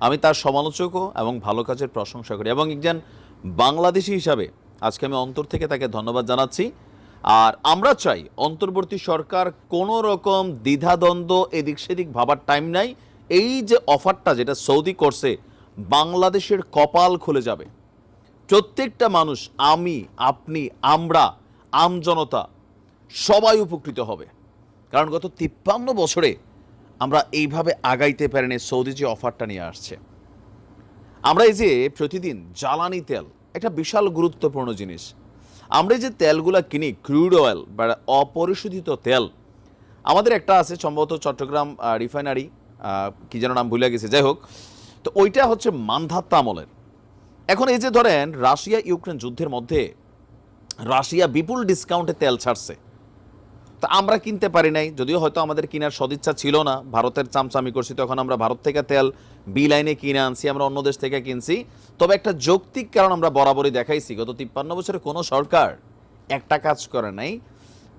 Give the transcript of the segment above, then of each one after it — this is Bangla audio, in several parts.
আমি তার সমালোচকও এবং ভালো কাজের প্রশংসা করি। এবং একজন বাংলাদেশি হিসাবে আজকে আমি অন্তর থেকে তাকে ধন্যবাদ জানাচ্ছি। আর আমরা চাই অন্তর্বর্তী সরকার কোনো রকম দ্বিধাদ্বন্দ্ব, এদিক সেদিক ভাবার টাইম নাই। এই যে অফারটা যেটা সৌদি করছে, বাংলাদেশের কপাল খুলে যাবে। প্রত্যেকটা মানুষ, আমি, আপনি, আমরা, আমজনতা, সবাই উপকৃত হবে। কারণ গত তিপ্পান্ন বছরে আমরা এইভাবে আগাইতে পারিনি, সৌদি যে অফারটা নিয়ে আসছে। আমরা এই যে প্রতিদিন জ্বালানি তেল, একটা বিশাল গুরুত্বপূর্ণ জিনিস। আমরা যে তেলগুলা কিনি, ক্রুড অয়েল বা অপরিশোধিত তেল, আমাদের একটা আছে সম্ভবত চট্টগ্রাম রিফাইনারি কি যেন নাম ভুলে গেছে, যাই হোক। তো ওইটা হচ্ছে মান্ধাত্তা আমলের। এখন এই যে ধরেন রাশিয়া ইউক্রেন যুদ্ধের মধ্যে রাশিয়া বিপুল ডিসকাউন্টে তেল ছাড়ছে। তা আমরা কিনতে পারি নাই, যদিও হয়তো আমাদের কেনার সদিচ্ছা ছিল না। ভারতের চামচামি করছি, তখন আমরা ভারত থেকে তেল বি লাইনে কিনে আনছি, আমরা অন্য দেশ থেকে কিনছি। তবে একটা যৌক্তিক কারণ আমরা বরাবরই দেখাইছি, গত তিপ্পান্ন বছরে কোনো সরকার একটা কাজ করে নাই।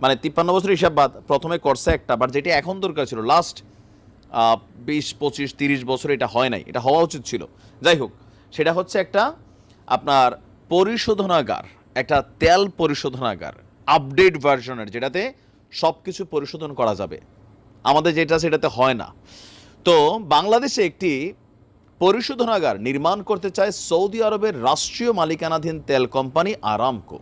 মানে তিপ্পান্ন বছর হিসাব বাদ, প্রথমে করছে একটা বাট যেটা এখন দরকার ছিল লাস্ট বিশ, পঁচিশ, তিরিশ বছর এটা হয় নাই, এটা হওয়া উচিত ছিল। যাই হোক, সেটা হচ্ছে একটা আপনার পরিশোধনাগার, একটা তেল পরিশোধনাগার আপডেট ভার্সনের যেটাতে সব কিছু পরিশোধন করা যাবে। আমাদের যেটা সেটাতে হয় না। তো বাংলাদেশে একটি পরিশোধনাগার নির্মাণ করতে চায় সৌদি আরবের রাষ্ট্রীয় মালিকানাধীন তেল কোম্পানি আরামকো।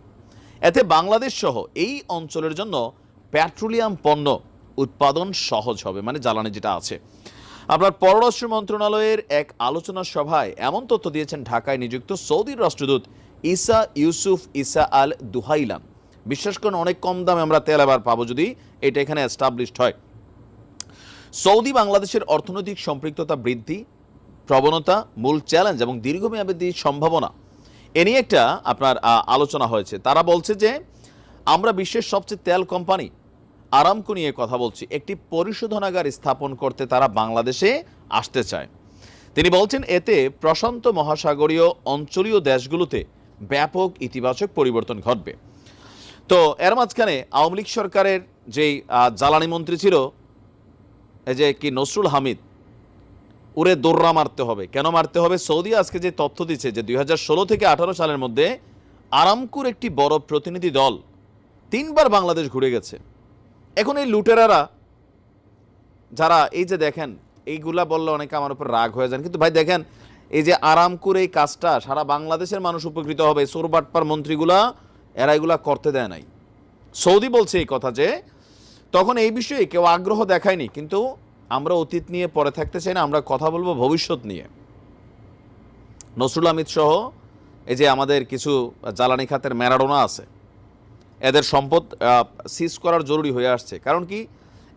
এতে বাংলাদেশ সহ এই অঞ্চলের জন্য পেট্রোলিয়াম পণ্য উৎপাদন সহজ হবে মানে জ্বালানি যেটা আছে। আপনার পররাষ্ট্র মন্ত্রণালয়ের এক আলোচনা সভায় এমন তথ্য দিয়েছেন ঢাকায় নিযুক্ত সৌদির রাষ্ট্রদূত ইসা ইউসুফ ইসা আল দুহাইলাম বিশ্বাস করুন অনেক কম দামে আমরা তেল আবার পাবো যদি এটা এখানে এস্টাবলিশড হয়। সৌদি বাংলাদেশের অর্থনৈতিক সম্পৃক্ততা বৃদ্ধি, প্রবণতা, মূল চ্যালেঞ্জ এবং দীর্ঘমেয়াদী সম্ভাবনা এ নিয়ে একটা আপনার আলোচনা হয়েছে। তারা বলছে যে আমরা বিশ্বের সবচেয়ে তেল কোম্পানি আরামকো নিয়ে কথা বলছি। একটি পরিশোধনাগার স্থাপন করতে তারা বাংলাদেশে আসতে চায়। তিনি বলছেন, এতে প্রশান্ত মহাসাগরীয় অঞ্চলীয় দেশগুলোতে ব্যাপক ইতিবাচক পরিবর্তন ঘটবে। তো এর মাঝখানে আওয়ামী লীগ সরকারের যেই জ্বালানি মন্ত্রী ছিল, এই যে কি নসরুল হামিদ, উরে দোররা মারতে হবে। কেন মারতে হবে? সৌদি আজকে যে তথ্য দিচ্ছে যে দুই হাজার ষোলো থেকে আঠারো সালের মধ্যে আরামকুর একটি বড় প্রতিনিধি দল তিনবার বাংলাদেশ ঘুরে গেছে। এখন এই লুটেরারা, যারা এই যে দেখেন, এইগুলা বললে অনেকে আমার উপর রাগ হয়ে যান। কিন্তু ভাই দেখেন, এই যে আরামকুর এই কাজটা সারা বাংলাদেশের মানুষ উপকৃত হবে। সোরবাটপার মন্ত্রীগুলা এরা এগুলা করতে দেয় নাই। সৌদি বলছে এই কথা যে, তখন এই বিষয়ে কেউ আগ্রহ দেখায়নি, কিন্তু আমরা অতীত নিয়ে পরে থাকতে চাই না, আমরা কথা বলব ভবিষ্যৎ নিয়ে। নসরুল আমিদ সহ এই যে আমাদের কিছু জ্বালানি খাতের ম্যারাডোনা আছে, এদের সম্পদ সিজ করার জরুরি হয়ে আসছে। কারণ কি,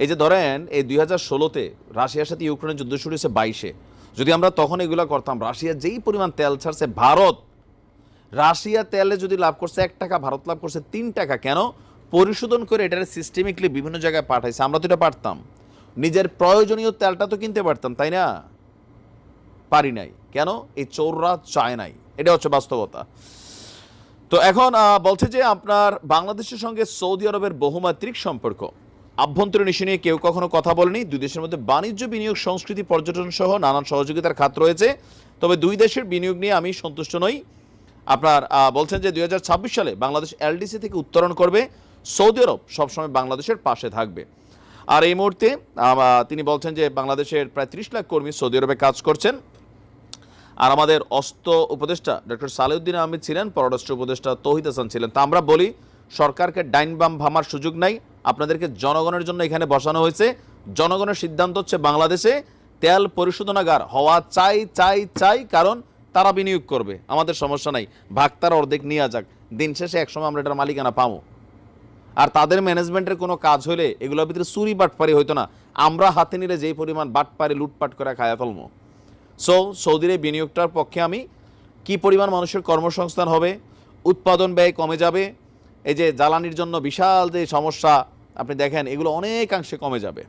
এই যে ধরেন, এই দুই হাজার ষোলোতে রাশিয়ার সাথে ইউক্রেনের যুদ্ধ শুরু হয়েছে বাইশে, যদি আমরা তখন এগুলো করতাম, রাশিয়া যেই পরিমাণ তেল ছাড়ছে, ভারত রাশিয়া তেলে যদি লাভ করছে এক টাকা, ভারত লাভ করছে তিন টাকা, কেন? পরিশোধন করে এটার সিস্টেমিকলি বিভিন্ন জায়গায় পাঠাইছে। আমরা তো এটা পারতাম। নিজের প্রয়োজনীয় তেলটা তো কিনতে পারতাম, তাই না? পারি নাই। কেন? এই চোররা চায় নাই। এটা হচ্ছে বাস্তবতা। তো এখন বলছে যে আপনার বাংলাদেশের সঙ্গে সৌদি আরবের বহুমাত্রিক সম্পর্ক। আভ্যন্তরীণ ইস্যু নিয়ে কেউ কখনো কথা বলেনি। দুই দেশের মধ্যে বাণিজ্য, বিনিয়োগ, সংস্কৃতি পর্যটন সহ নানান সহযোগিতার খাত রয়েছে। তবে দুই দেশের বিনিয়োগ নিয়ে আমি সন্তুষ্ট নই। আপনার বলছেন যে দুই হাজার ছাব্বিশ সালে বাংলাদেশ এলডিসি থেকে উত্তরণ করবে। সৌদি আরব সবসময় বাংলাদেশের পাশে থাকবে। আর এই মুহূর্তে তিনি বলছেন যে বাংলাদেশের প্রায় ত্রিশ লাখ কর্মী সৌদি আরবে কাজ করছেন। আর আমাদের অস্ত উপদেষ্টা ডক্টর সালেউদ্দিন আহমেদ ছিলেন, পররাষ্ট্র উপদেষ্টা তৌহিদ হাসান ছিলেন। তা আমরা বলি, সরকারকে ডাইন বাম ভামার সুযোগ নাই, আপনাদেরকে জনগণের জন্য এখানে বসানো হয়েছে। জনগণের সিদ্ধান্ত হচ্ছে বাংলাদেশে তেল পরিশোধনাগার হওয়া চাই চাই চাই, কারণ তারা বিনিয়োগ করবে, আমাদের সমস্যা নাই। ভাগ তার অর্ধেক নিয়ে যাক। দিন শেষে একসময় আমরা এটার মালিকানা পাবো। আর তাদের ম্যানেজমেন্টের কোনো কাজ হলে এগুলোর ভিতরে চুরি বাটপারি হইতো না। আমরা হাতে নিলে যেই পরিমাণ বাটপারি লুটপাট করে খায়া ফেলব। সো সৌদির এই বিনিয়োগটার পক্ষে আমি কি পরিমাণ মানুষের কর্মসংস্থান হবে, উৎপাদন ব্যয় কমে যাবে, এই যে জ্বালানির জন্য বিশাল যে সমস্যা, আপনি দেখেন এগুলো অনেকাংশে কমে যাবে।